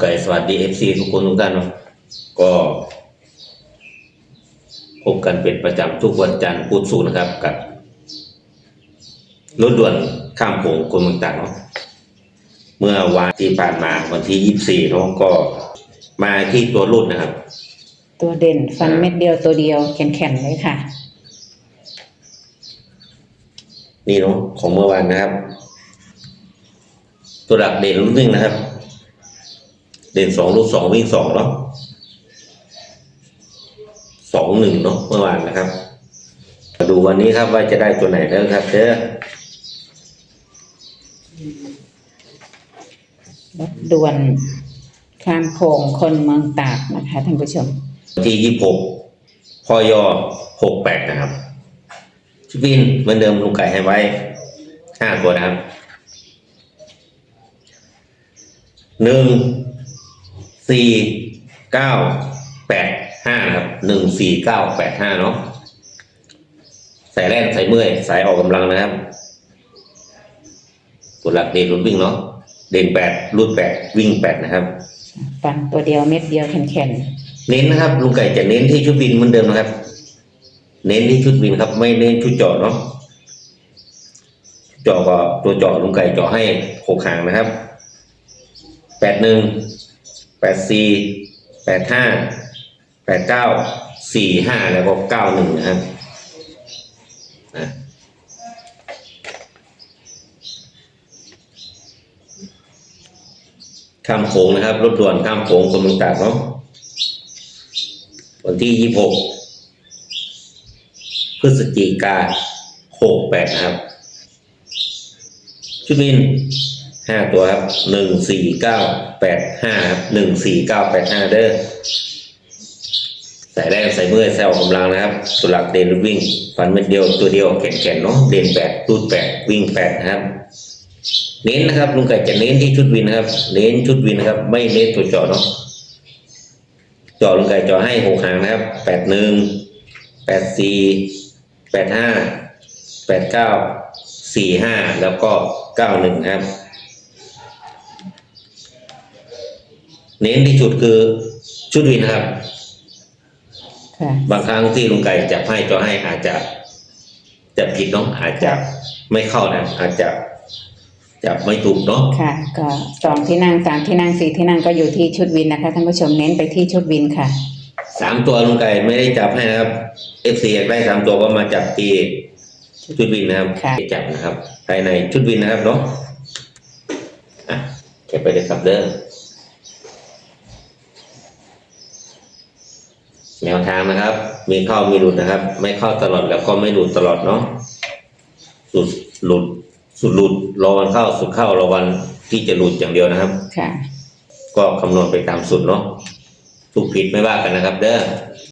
ไก่สวัสดีเอฟซีทุกคนทุกท่านเนาะก็พบกันเป็นประจำทุกวันจันทร์พุธศุกร์นะครับ กับรถด่วนข้ามโขงคนเมืองตรังเนาะเมื่อวันที่ผ่านมาวันที่ยี่สี่เนาะก็มาที่ตัวรุ่นนะครับ ตัวเด่นฟันเม็ดเดียวตัวเดียวแข็งๆเลยค่ะ นี่เนาะของเมื่อวานนะครับ ตัวหลักเด่นรุ่นหนึ่งนะครับ เด่นสองลูกสองวิ่งสองเนาะสองหนึ่งเนาะเมื่อวานนะครับ มาดูวันนี้ครับว่าจะได้ตัวไหนแล้วครับเด้อรถด่วนข้ามโขงคนเมืองตากนะคะท่านผู้ชมวันที่ยี่หกพอยอหกแปดนะครับชิบินเหมือนเดิมลุงไก่ให้ไว้ห้าตัวนะครับหนึ่ง สี่เก้าแปดห้านะครับหนึ่งสี่เก้าแปดห้าเนาะสายแรกสายเมื่อย สายออกกำลังนะครับตัวหลักเด่นรุ่นวิ่งเนาะเด่นแปดรุ่นแปดวิ่งแปดนะครับฟันตัวเดียวเม็ดเดียวแข็งเน้นนะครับลุงไก่จะเน้นที่ชุดบินเหมือนเดิมนะครับ เน้นที่ชุดบินครับ ไม่เน้นชุดเจาะเนาะเจาะก็ตัวเจาะลุงไก่เจาะให้หกหางนะครับแปดหนึ่ง แปดสี่แปดห้าแล้วก็เก้าหนึ่งนะครับนะข้ามโขงนะครับ รถด่วนข้ามโขงคนเมืองตากเนาะวันที่ยี่หกพฤศจิกาหกแปดนะครับ ชุดบิน ห้าตัวครับหนึ่งสี่เก้าแปดห้าครับหนึ่งสี่เก้าแปดห้าเด้อใส่แรกใส่เมื่อยแซวกำลังนะครับสุหลักเด่นวิ่งฟันเม็ดเดียวตัวเดียวแข็งแข็งๆเนาะเด่นแปดรูดแปดวิ่งแปดนะครับ เน้นนะครับลุงไก่จะเน้นที่ชุดวินนะครับ เน้นชุดวินนะครับ ไม่เน้นตัวเจาะเนาะจอลุงไก่จอให้หกหางนะครับแปดหนึ่งแปดสี่แปดห้าแปดเก้าสี่ห้าแล้วก็เก้าหนึ่งครับ เน้นที่ชุดคือชุดวินนะครับๆค่ะบางครั้งที่ลุงไก่จับให้จอให้อาจจะจะผิดเนาะอาจจะไม่เข้านะอาจจะจับไม่ถูกเนาะค่ะ ก็สองที่นั่งสามที่นั่งสี่ที่นั่งก็อยู่ที่ชุดวินนะคะท่านผู้ชมเน้นไปที่ชุดวินค่ะสามตัวลุงไก่ไม่ได้จับให้นะครับ FC อยากได้สามตัวก็มาจับที่ชุดวินนะครับค่ะจับนะครับภายในชุดวินนะครับเนาะอะเก็บไปเลยครับเด้อ แนวทางนะครับ มีเข้ามีหลุดนะครับ ไม่เข้าตลอดแล้วก็ไม่หลุดตลอดเนาะสุดหลุด สุดหลุดรอวันเข้าสุดเข้ารอวันที่จะหลุดอย่างเดียวนะครับ ค่ะ ก็คำนวณไปตามสุดเนาะถูกผิดไม่ว่ากันนะครับ เด้อ